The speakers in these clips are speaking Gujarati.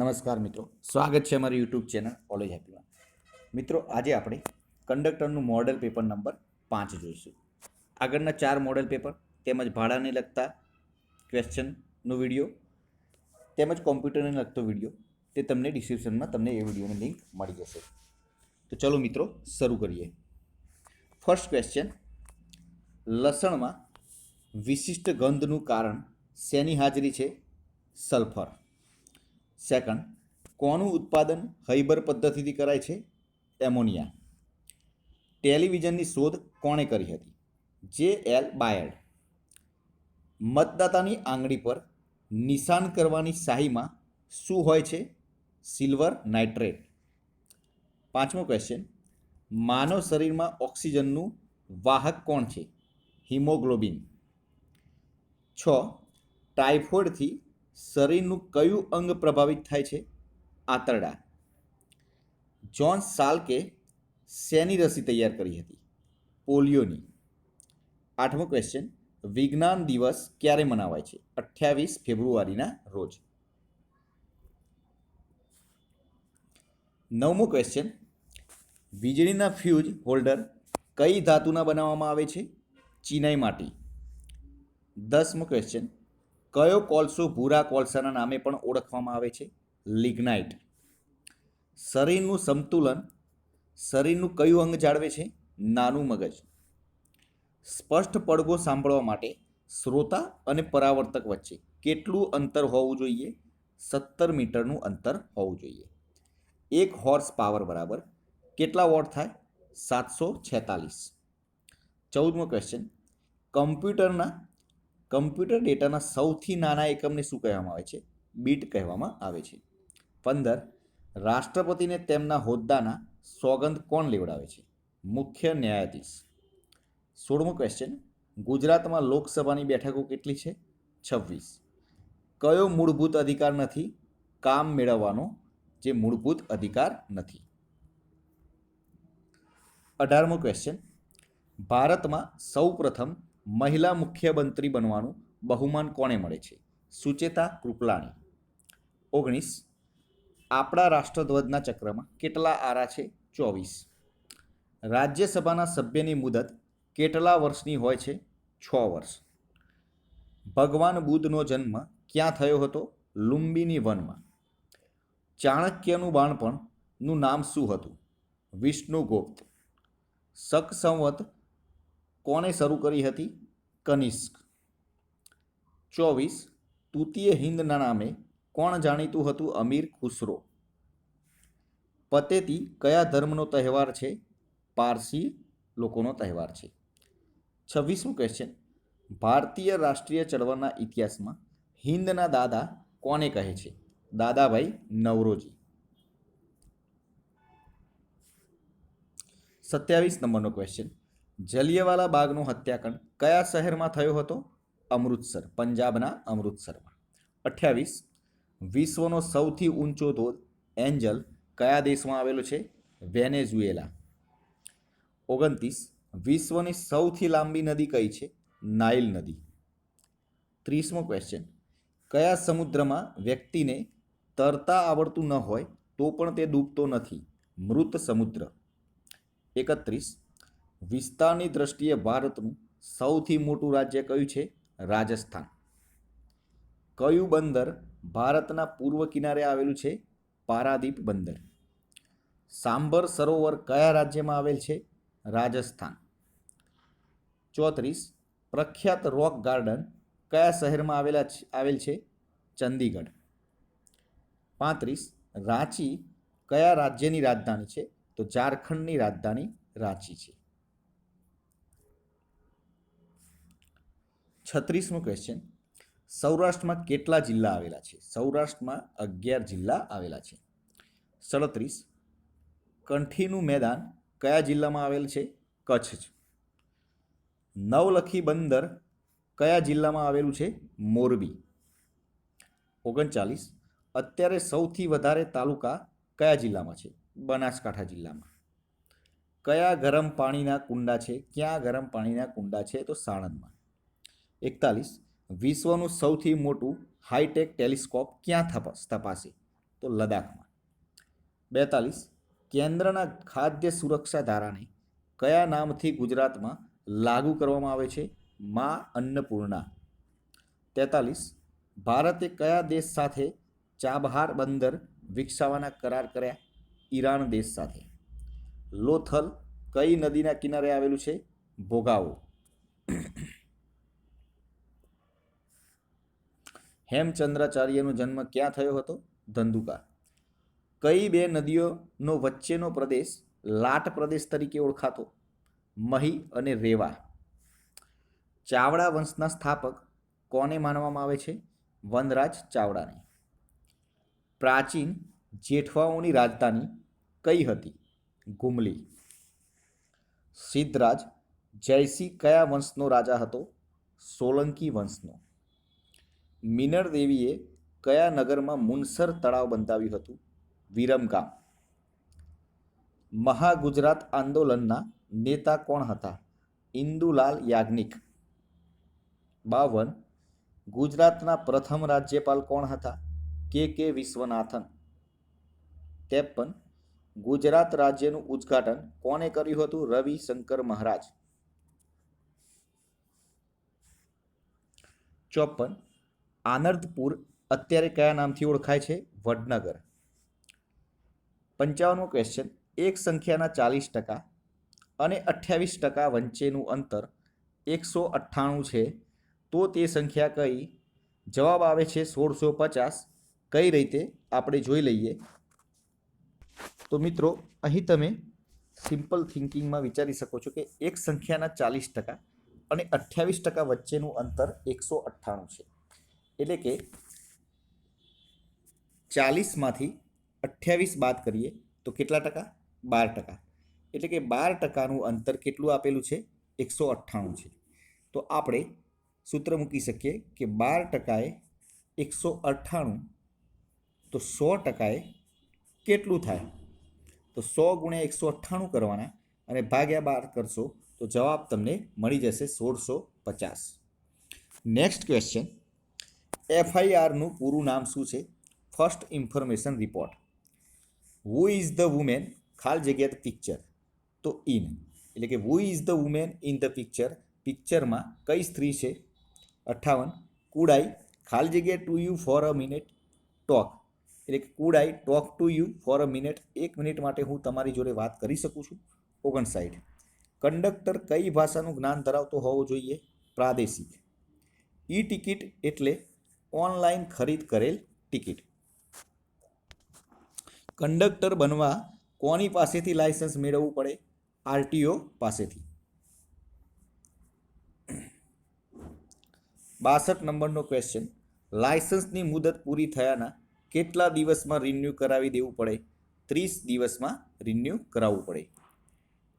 નમસ્કાર મિત્રો. સ્વાગત છે અમારી યુટ્યુબ ચેનલ કોલેજ હેપીમાં મિત્રો, આજે આપણે કંડક્ટરનું મોડેલ પેપર નંબર પાંચ જોઈશું. આગળના ચાર મોડેલ પેપર તેમજ ભાડાને લગતા ક્વેશ્ચનનો વીડિયો તેમજ કોમ્પ્યુટરને લગતો વીડિયો તે તમને ડિસ્ક્રિપ્શનમાં તમને એ વિડીયોની લિંક મળી જશે. તો ચલો મિત્રો, શરૂ કરીએ. ફર્સ્ટ ક્વેશ્ચન લસણમાં વિશિષ્ટ ગંધનું કારણ શેની હાજરી છે? સલ્ફર સેકન્ડ કોનું ઉત્પાદન હૈબર પદ્ધતિથી કરાય છે? એમોનિયા. ટેલિવિઝનની શોધ કોણે કરી હતી? જે એલ બાયડ. મતદાતાની આંગળી પર નિશાન કરવાની શાહીમાં શું હોય છે? Silver nitrate. પાંચમો ક્વેશ્ચન માનવ શરીરમાં ઓક્સિજનનું વાહક કોણ છે? હિમોગ્લોબિન. છ, ટાઇફોઇડથી શરીરનું કયું અંગ પ્રભાવિત થાય છે? આંતરડા. જ્હોન સાલ્કે શેની રસી તૈયાર કરી હતી? પોલિયોની. આઠમો ક્વેશ્ચન, વિજ્ઞાન દિવસ ક્યારે મનાવાય છે? અઠ્યાવીસ ફેબ્રુઆરીના રોજ. નવમો ક્વેશ્ચન, વીજળીના ફ્યુઝ હોલ્ડર કઈ ધાતુના બનાવવામાં આવે છે? ચિનાઈ માટી. દસમો ક્વેશ્ચન કયો કોલસો ભૂરા કોલસાના નામે પણ ઓળખવામાં આવે છે. લિગ્નાઇટ. શરીરનું સંતુલન શરીરનું કયું અંગ જાળવે છે? નાનું મગજ. સ્પષ્ટ પડઘો સાંભળવા માટે શ્રોતા અને પરાવર્તક વચ્ચે કેટલું અંતર હોવું જોઈએ? સત્તર મીટરનું અંતર હોવું જોઈએ. એક હોર્સ પાવર બરાબર કેટલા વોટ થાય? સાતસો છેતાલીસ. ચૌદમો ક્વેશ્ચન કમ્પ્યુટરના કમ્પ્યુટર ડેટાના સૌથી નાના એકમને શું કહેવામાં આવે છે? બીટ કહેવામાં આવે છે. પંદર, રાષ્ટ્રપતિને તેમના હોદ્દાના સોગંદ કોણ લેવડાવે છે? મુખ્ય ન્યાયાધીશ. સોળમો ક્વેશ્ચન ગુજરાતમાં લોકસભાની બેઠકો કેટલી છે? છવ્વીસ. કયો મૂળભૂત અધિકાર નથી કામ મેળવવાનો જે મૂળભૂત અધિકાર નથી? અઢારમો ક્વેશ્ચન ભારતમાં સૌપ્રથમ મહિલા મુખ્યમંત્રી બનવાનું બહુમાન કોને મળે છે? સુચેતા કૃપલાણી. ઓગણીસ. આપણા રાષ્ટ્રધ્વજના ચક્રમાં કેટલા આરા છે? ચોવીસ. રાજ્યસભાના સભ્યની મુદત કેટલા વર્ષની હોય છે? છ વર્ષ. ભગવાન બુદ્ધનો જન્મ ક્યાં થયો હતો? લુંબિની વનમાં. ચાણક્યનું બાળપણનું નામ શું હતું? વિષ્ણુગુપ્ત. શક સંવત કોણે શરૂ કરી હતી? કનિષ્ક. ચોવીસ. તૃતીય હિંદના નામે કોણ જાણીતું હતું અમીર ખુસરો? પતેતી કયા ધર્મનો તહેવાર છે? પારસી લોકોનો તહેવાર છે. છવ્વીસમું ક્વેશ્ચન ભારતીય રાષ્ટ્રીય ચળવળના ઇતિહાસમાં હિંદના દાદા કોને કહે છે? દાદાભાઈ નવરોજી. સત્યાવીસ નંબરનો ક્વેશ્ચન જલિયાવાલા બાગનો હત્યાકાંડ કયા શહેરમાં થયો હતો? અમૃતસર, પંજાબના અમૃતસરમાં. અઠ્યાવીસ, વિશ્વનો સૌથી ઊંચો ધોધ એન્જલ કયા દેશમાં આવેલો છે? વેનેઝુએલા. ઓગણત્રીસ, વિશ્વની સૌથી લાંબી નદી કઈ છે? નાઇલ નદી. ત્રીસમો ક્વેશ્ચન કયા સમુદ્રમાં વ્યક્તિને તરતા આવડતું ન હોય તો પણ તે ડૂબતો નથી? મૃત સમુદ્ર. એકત્રીસ વિસ્તારની દ્રષ્ટિએ ભારતનું સૌથી મોટું રાજ્ય કયું છે? રાજસ્થાન. કયું બંદર ભારતના પૂર્વ કિનારે આવેલું છે? પારાદીપ બંદર. સાંભર સરોવર કયા રાજ્યમાં આવેલ છે? રાજસ્થાન. ચોત્રીસ, પ્રખ્યાત રોક ગાર્ડન કયા શહેરમાં આવેલા આવેલ છે? ચંદીગઢ. પાંત્રીસ, રાંચી કયા રાજ્યની રાજધાની છે? તો ઝારખંડની રાજધાની રાંચી છે. છત્રીસમો ક્વેશ્ચન સૌરાષ્ટ્રમાં કેટલા જિલ્લા આવેલા છે? સૌરાષ્ટ્રમાં અગિયાર જિલ્લા આવેલા છે. સડત્રીસ. કંઠીનું મેદાન કયા જિલ્લામાં આવેલ છે? કચ્છ નવલખી બંદર કયા જિલ્લામાં આવેલું છે? મોરબી. ઓગણચાલીસ. અત્યારે સૌથી વધારે તાલુકા કયા જિલ્લામાં છે? બનાસકાંઠા જિલ્લામાં. કયા ગરમ પાણીના કુંડા છે? ક્યાં ગરમ પાણીના કુંડા છે? તો સાણંદમાં. એકતાલીસ, વિશ્વનું સૌથી મોટું હાઈટેક ટેલિસ્કોપ ક્યાં તપાસે તો લદ્દાખમાં. બેતાલીસ, કેન્દ્રના ખાદ્ય સુરક્ષા ધારાને કયા નામથી ગુજરાતમાં લાગુ કરવામાં આવે છે? મા અન્નપૂર્ણા. તેતાલીસ, ભારતે કયા દેશ સાથે ચાબહાર બંદર વિકસાવવાના કરાર કર્યા? ઈરાન દેશ સાથે. લોથલ કઈ નદીના કિનારે આવેલું છે? ભોગાવો. હેમચંદ્રાચાર્યનો જન્મ ક્યાં થયો હતો? ધંધુકા. કઈ બે નદીઓનો વચ્ચેનો પ્રદેશ લાટ પ્રદેશ તરીકે ઓળખાતો? મહી અને રેવા. ચાવડા વંશના સ્થાપક કોને માનવામાં આવે છે? વનરાજ ચાવડાને. પ્રાચીન જેઠવાઓની રાજધાની કઈ હતી? ગુમલી. સિદ્ધરાજ જયસિંહ કયા વંશનો રાજા હતો? સોલંકી વંશનો. મિનર દેવીએ કયા નગરમાં મુનસર તળાવ બંધાવ્યું હતું? વિરમગામ. મહાગુજરાત આંદોલનના નેતા કોણ હતા? ઇન્દુલાલ યાજ્ઞિક. બાવન. ગુજરાતના પ્રથમ રાજ્યપાલ કોણ હતા? કે કે વિશ્વનાથન. ત્રેપન. ગુજરાત રાજ્યનું ઉદ્ઘાટન કોણે કર્યું હતું? રવિ શંકર મહારાજ. ચોપન. આનર્દપુર અત્યારે કયા નામથી ઓળખાય છે? વડનગર. પંચાવનમો ક્વેશ્ચન એક સંખ્યાના ચાલીસ ટકા અને અઠ્યાવીસ ટકા વચ્ચેનું અંતર એકસો અઠ્ઠાણું છે. તો તે સંખ્યા કઈ? જવાબ આવે છે સોળસો પચાસ. કઈ રીતે? આપણે જોઈ લઈએ. તો મિત્રો, અહીં તમે સિમ્પલ થિંકિંગમાં વિચારી શકો છો કે એક સંખ્યાના ચાલીસ ટકા અને અઠ્યાવીસ ટકા વચ્ચેનું અંતર એકસો અઠ્ઠાણું છે. એટલે કે ચાલીસમાંથી અઠ્યાવીસ બાદ કરીએ તો કેટલા ટકા? બાર ટકા. એટલે કે બાર ટકાનું અંતર કેટલું આપેલું છે? એકસો અઠ્ઠાણું છે. તો આપણે સૂત્ર મૂકી શકીએ કે બાર ટકાએ એકસો અઠ્ઠાણું, તો સો ટકાએ કેટલું થાય? તો સો ગુણ્યા એકસો અઠ્ઠાણું કરવાના અને ભાગ્યા બાર કરશો તો જવાબ તમને મળી જશે સોળસો પચાસ. નેક્સ્ટ ક્વેશ્ચન એફઆઈઆરનું પૂરું નામ શું છે? First information report who is the woman ખાલ જગ્યા પિક્ચર તો ઇન એટલે કે who is the woman in the picture પિક્ચરમાં કઈ સ્ત્રી છે? અઠ્ઠાવન. કુડ આઈ ખાલ જગ્યા to you for a minute talk એટલે કે could I talk to you for a minute એક મિનિટ માટે હું તમારી જોડે વાત કરી શકું છું. ઓગણસાઠ. કંડક્ટર કઈ ભાષાનું જ્ઞાન ધરાવતો હોવો જોઈએ? પ્રાદેશિક. ઈ ટિકિટ એટલે ઓનલાઈન ખરીદ કરેલ ટિકિટ. કંડક્ટર બનવા કોની પાસેથી લાયસન્સ મેળવવું પડે? આરટીઓ પાસેથી. બાસઠ નંબરનો ક્વેશ્ચન લાયસન્સની મુદત પૂરી થયાના કેટલા દિવસમાં રિન્યૂ કરાવી દેવું પડે? ત્રીસ દિવસમાં રિન્યૂ કરાવવું પડે.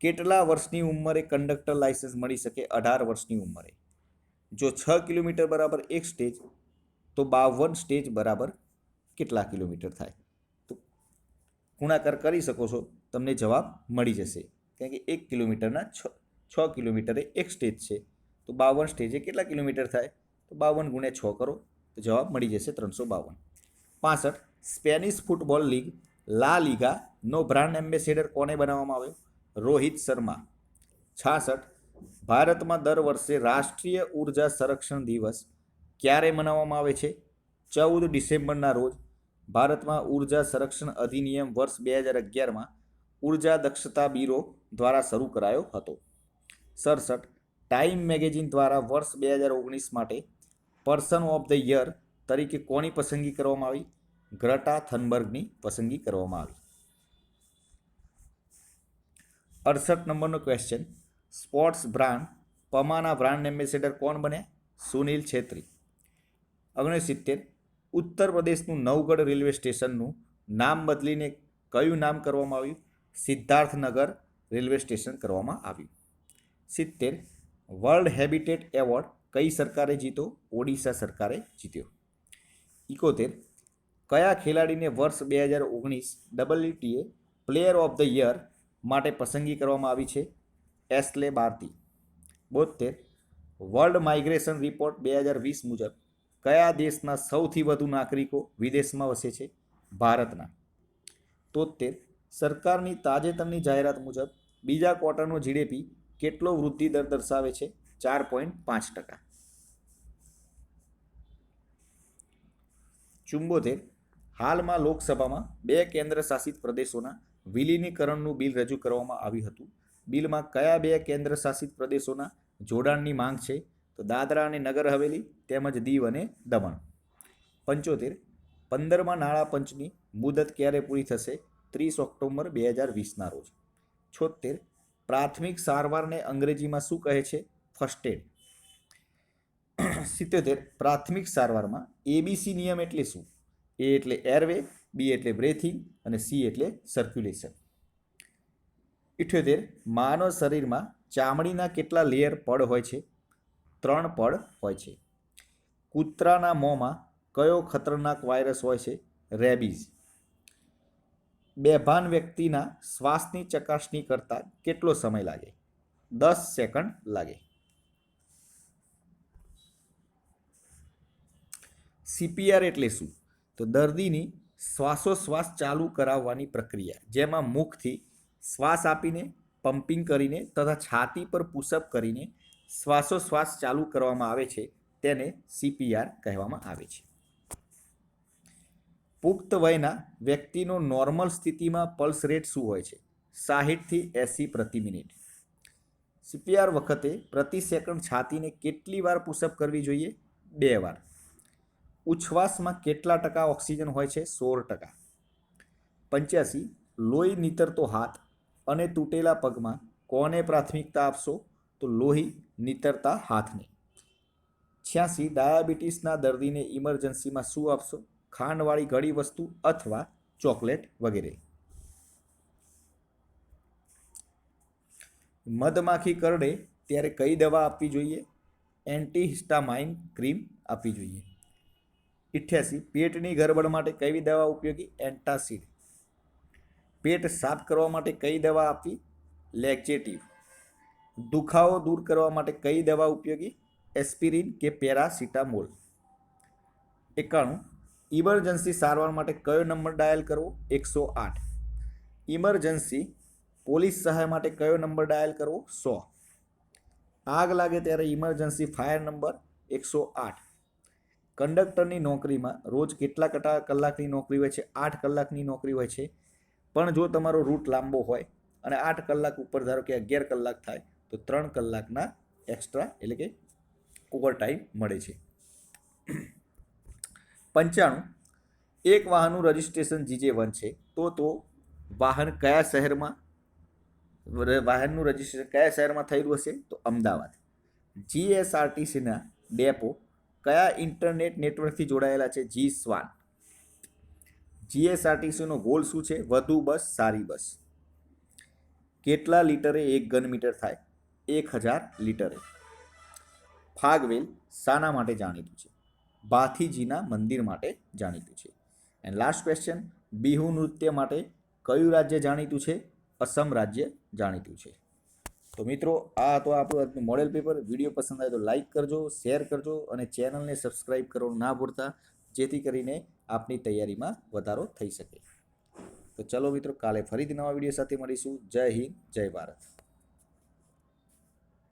કેટલા વર્ષની ઉંમરે કંડક્ટર લાયસન્સ મળી શકે? અઢાર વર્ષની ઉંમરે. જો છ કિલોમીટર બરાબર એક સ્ટેજ તો બાવન સ્ટેજ બરાબર કેટલા કિલોમીટર થાય? તો ગુણાકાર કરી શકો છો, તમને જવાબ મળી જશે. કારણ કે એક કિલોમીટરના છ છ કિલોમીટરે એક સ્ટેજ છે. તો બાવન સ્ટેજે કેટલા કિલોમીટર થાય? તો બાવન ગુણ્યા છ કરો, તો જવાબ મળી જશે ત્રણસો બાવન. પાસઠ, સ્પેનિશ ફૂટબોલ લીગ, લા લીગાનો બ્રાન્ડ એમ્બેસેડર કોને બનાવવામાં આવ્યો? રોહિત શર્મા. છાસઠ, ભારતમાં દર વર્ષે રાષ્ટ્રીય ઊર્જા સંરક્ષણ દિવસ ક્યારે મનાવવામાં આવે છે? ચૌદ ડિસેમ્બરના રોજ ભારતમાં ઊર્જા સંરક્ષણ અધિનિયમ વર્ષ બે હજાર અગિયારમાં ઊર્જા દક્ષતા બ્યુરો દ્વારા શરૂ કરાયો હતો. સડસઠ ટાઈમ મેગેઝિન દ્વારા વર્ષ બે હજાર ઓગણીસ માટે પર્સન ઓફ ધ યર તરીકે કોની પસંદગી કરવામાં આવી? ગ્રટા થનબર્ગની પસંદગી કરવામાં આવી. અડસઠ નંબરનો ક્વેશ્ચન સ્પોર્ટ્સ બ્રાન્ડ, પમાના બ્રાન્ડ એમ્બેસેડર કોણ બન્યા? સુનિલ છેત્રી. ઓગણસિત્તેર, ઉત્તર પ્રદેશનું નવગઢ રેલવે સ્ટેશનનું નામ બદલીને કયું નામ કરવામાં આવ્યું? સિદ્ધાર્થનગર રેલવે સ્ટેશન કરવામાં આવ્યું. સિત્તેર, વર્લ્ડ હેબિટેટ એવોર્ડ કઈ સરકારે જીતો? ઓડિશા સરકારે જીત્યો. ઇકોતેર, કયા ખેલાડીને વર્ષ બે હજાર ઓગણીસ WTA player of the year માટે પસંદગી કરવામાં આવી છે? એસ્લે બારતી. બોતેર વર્લ્ડ માઇગ્રેશન રિપોર્ટ બે હજાર વીસ મુજબ કયા દેશના સૌથી વધુ નાગરિકો વિદેશમાં વસે છે? ભારતના. તોતેર સરકારની તાજેતરની જાહેરાત મુજબ બીજા ક્વાર્ટરનો જીડીપી કેટલો વૃદ્ધિ દર દર્શાવે છે? ચાર પોઈન્ટ પાંચ ટકા. ચુંબોતેર. હાલમાં લોકસભામાં બે કેન્દ્ર શાસિત પ્રદેશોના વિલીનીકરણનું બિલ રજૂ કરવામાં આવ્યું હતું. બિલમાં કયા બે કેન્દ્ર શાસિત પ્રદેશોના જોડાણની માંગ છે? તો દાદરા અને નગર હવેલી તેમજ દીવ અને દમણ. પંચોતેર, પંદરમાં નાણાં પંચની મુદત ક્યારે પૂરી થશે? ત્રીસ ઓક્ટોબર બે હજાર વીસના રોજ. છોતેર પ્રાથમિક સારવારને અંગ્રેજીમાં શું કહે છે? ફર્સ્ટ એડ સિત્યોતેર, પ્રાથમિક સારવારમાં એબીસી નિયમ એટલે શું? એ એટલે એરવે બી એટલે બ્રેથિંગ અને સી એટલે સર્ક્યુલેશન ઇઠ્યોતેર, માનવ શરીરમાં ચામડીના કેટલા લેયર પડ હોય છે? ત્રણ પડ હોય છે. કૂતરાના મોંમાં કયો ખતરનાક વાયરસ હોય છે? રેબીઝ. બેભાન વ્યક્તિના શ્વાસની ચકાસણી કરતાં કેટલો સમય લાગે? દસ સેકન્ડ લાગે. સીપીઆર એટલે શું? તો દર્દીની શ્વાસોશ્વાસ ચાલુ કરાવવાની પ્રક્રિયા, જેમાં મુખથી શ્વાસ આપીને, પમ્પિંગ કરીને તથા છાતી પર પુશઅપ કરીને શ્વાસોશ્વાસ ચાલુ કરવામાં આવે છે તેને સીપીઆર કહેવામાં આવે છે. પુખ્ત વયના વ્યક્તિનો નોર્મલ સ્થિતિમાં પલ્સ રેટ શું હોય છે? સાહીઠથી એંસી પ્રતિ મિનિટ. સીપીઆર વખતે પ્રતિ સેકન્ડ છાતીને કેટલી વાર પુશઅપ કરવી જોઈએ? બે વાર. ઉચ્છવાસમાં કેટલા ટકા ઓક્સિજન હોય છે? સોળ ટકા. પંચ્યાસી. લોહી નીતરતો હાથ અને તૂટેલા પગમાં કોને પ્રાથમિકતા આપશો? તો લોહી નીતરતા હાથને. છ્યાસી ડાયાબિટીસના દર્દીને ઇમરજન્સીમાં શું આપશો? ખાંડવાળી ઘડી વસ્તુ અથવા ચોકલેટ વગેરે? મધમાખી કરડે ત્યારે કઈ દવા આપવી જોઈએ? એન્ટીહિસ્ટામાઇન ક્રીમ આપવી જોઈએ. ઇઠ્યાસી પેટની ગરબડ માટે કઈ દવા ઉપયોગી? એન્ટાસિડ. પેટ સાફ કરવા માટે કઈ દવા આપવી? લેક્ચેટિવ. દુખાવો દૂર કરવા માટે કઈ દવા ઉપયોગી? એસ્પિરિન કે પેરાસિટામોલ? એકાણું. ઇમરજન્સી સારવાર માટે કયો નંબર ડાયલ કરવો? એકસો આઠ. ઇમરજન્સી પોલીસ સહાય માટે કયો નંબર ડાયલ કરવો? સો. આગ લાગે ત્યારે ઇમરજન્સી ફાયર નંબર એકસો આઠ. કંડક્ટરની નોકરીમાં રોજ કેટલા કટા કલાકની નોકરી હોય છે? આઠ કલાકની નોકરી હોય છે. પણ જો તમારો રૂટ લાંબો હોય અને આઠ કલાક ઉપર ધારો કે અગિયાર કલાક થાય તો ત્રણ કલાકના એક્સ્ટ્રા એટલે કે ઓવર ટાઈમ મળે છે. પંચાણું, એક વાહનનું રજિસ્ટ્રેશન જીજે વન છે, તો તો વાહન કયા શહેરમાં વાહનનું રજિસ્ટ્રેશન કયા શહેરમાં થયેલું હશે? તો અમદાવાદ. જીએસઆરટીસીના ડેપો કયા ઇન્ટરનેટ નેટવર્કથી જોડાયેલા છે? જી સ્વાન જીએસઆરટીસીનો ગોલ શું છે? વધુ બસ, સારી બસ. કેટલા લીટરે એક ઘન મીટર થાય? એક હજાર લીટરે. ફાગવેલ શાના માટે જાણીતું છે. ભાથીજીના મંદિર માટે જાણીતું છે. એન્ડ લાસ્ટ ક્વેશ્ચન બિહુ નૃત્ય માટે કયું રાજ્ય જાણીતું છે? અસમ રાજ્ય જાણીતું છે. તો મિત્રો, આ તો આપણું આજનું મોડેલ પેપર વીડિયો પસંદ આવે તો લાઇક કરજો શેર કરજો અને ચેનલને સબસ્ક્રાઈબ કરવાનું ના ભૂલતા, જેથી કરીને આપની તૈયારીમાં વધારો થઈ શકે. તો ચલો મિત્રો, કાલે ફરીથી નવા વીડિયો સાથે મળીશું. જય હિન્દ, જય ભારત.